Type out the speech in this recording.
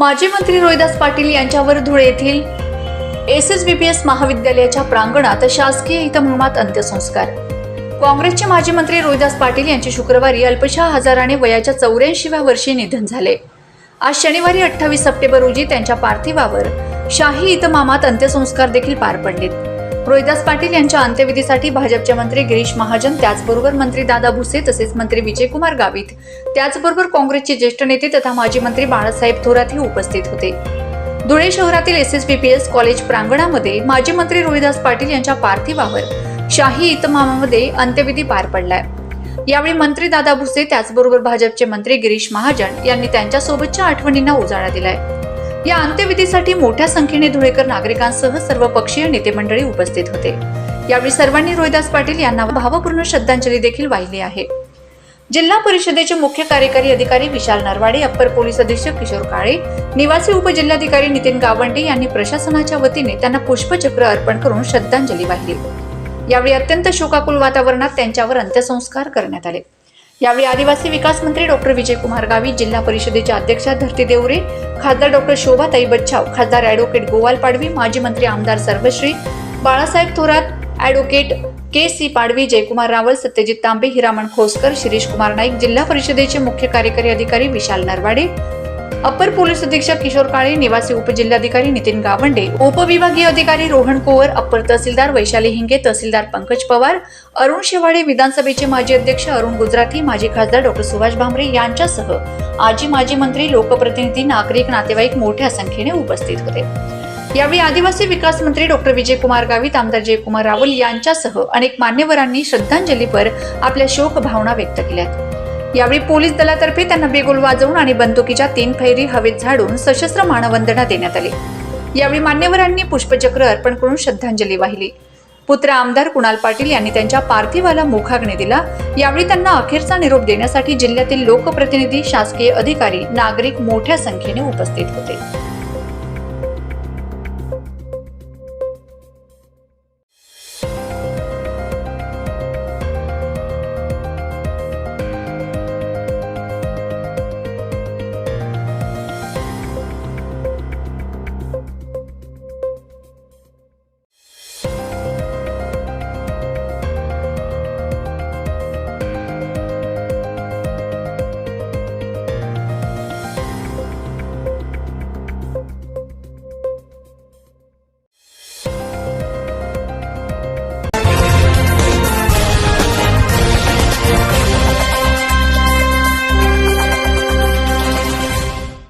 माजी मंत्री रोहिदास पाटील यांच्यावर धुळे येथील S S B P S महाविद्यालयाच्या प्रांगणात शासकीय इतमामात अंत्यसंस्कार. काँग्रेसचे माजी मंत्री रोहिदास पाटील यांचे शुक्रवारी अल्पशा हजाराने वयाच्या चौऱ्याऐंशीव्या वर्षी निधन झाले. आज शनिवारी अठ्ठावीस सप्टेंबर रोजी त्यांच्या पार्थिवावर शाही इतमामात अंत्यसंस्कार देखील पार पडलेत. रोहिदास पाटील यांच्या अंत्यविधीसाठी भाजपचे मंत्री गिरीश महाजन त्याचबरोबर मंत्री दादा भुसे तसेच मंत्री विजयकुमार गावित. त्याचबरोबर काँग्रेसचे ज्येष्ठ नेते तथा माजी मंत्री बाळासाहेब थोरातही उपस्थित होते. धुळे शहरातील S S B P S college प्रांगणामध्ये माजी मंत्री रोहिदास पाटील यांच्या पार्थिवावर शाही इतमामामध्ये अंत्यविधी पार पडलाय. यावेळी मंत्री दादा भुसे त्याचबरोबर भाजपचे मंत्री गिरीश महाजन यांनी त्यांच्यासोबतच्या आठवणींना उजाळा दिलाय. या अंत्यविधीसाठी मोठ्या संख्येने धुळेकर नागरिकांसह सर्व पक्षीय नेते मंडळी उपस्थित होते. यावेळी सर्वांनी रोहिदास पाटील यांना भावपूर्ण श्रद्धांजली देखील वाहिली आहे. जिल्हा परिषदेचे मुख्य कार्यकारी अधिकारी विशाल नरवाडे अप्पर पोलीस अधीक्षक किशोर काळे निवासी उपजिल्हाधिकारी नितीन गावंडे यांनी प्रशासनाच्या वतीने त्यांना पुष्पचक्र अर्पण करून श्रद्धांजली वाहिली. यावेळी अत्यंत शोकाकुल वातावरणात त्यांच्यावर अंत्यसंस्कार करण्यात आले. यावेळी आदिवासी विकास मंत्री डॉक्टर विजयकुमार गावित जिल्हा परिषदेच्या अध्यक्षा धरती देवरे खासदार डॉक्टर शोभाताई बच्छाव खासदार ॲडव्होकेट गोवाल पाडवी माजी मंत्री आमदार सर्वश्री Balasaheb Thorat advocate K C Padvi Jaykumar Rawal Satyajeet Tambe Hiraman Khoskar Shirish Kumar Naik जिल्हा परिषदेचे मुख्य कार्यकारी अधिकारी विशाल नरवाडे अप्पर पोलीस अधीक्षक किशोर काळे निवासी उपजिल्हाधिकारी नितीन गावंडे उपविभागीय अधिकारी रोहन कोवर अप्पर तहसीलदार वैशाली हिंगे तहसीलदार पंकज पवार अरुण शेवाडे विधानसभेचे माजी अध्यक्ष अरुण गुजराती माजी खासदार डॉक्टर सुभाष भामरे यांच्यासह आजी माजी मंत्री लोकप्रतिनिधी नागरिक नातेवाईक मोठ्या संख्येने उपस्थित होते. यावेळी आदिवासी विकास मंत्री डॉक्टर विजयकुमार गावित आमदार जयकुमार रावल यांच्यासह अनेक मान्यवरांनी श्रद्धांजलीपर आपल्या शोक भावना व्यक्त केल्या यावेळी पोलीस दलातर्फे त्यांना बेगोल वाजवून आणि बंदुकीच्या तीन फैरी हवेत झाडून सशस्त्र मानवंदना देण्यात आली. यावेळी मान्यवरांनी पुष्पचक्र अर्पण करून श्रद्धांजली वाहिली. पुत्र आमदार कुणाल पाटील यांनी त्यांच्या पार्थिवाला मुखाग्नी दिला. यावेळी त्यांना अखेरचा निरोप देण्यासाठी जिल्ह्यातील लोकप्रतिनिधी शासकीय अधिकारी नागरिक मोठ्या संख्येने उपस्थित होते.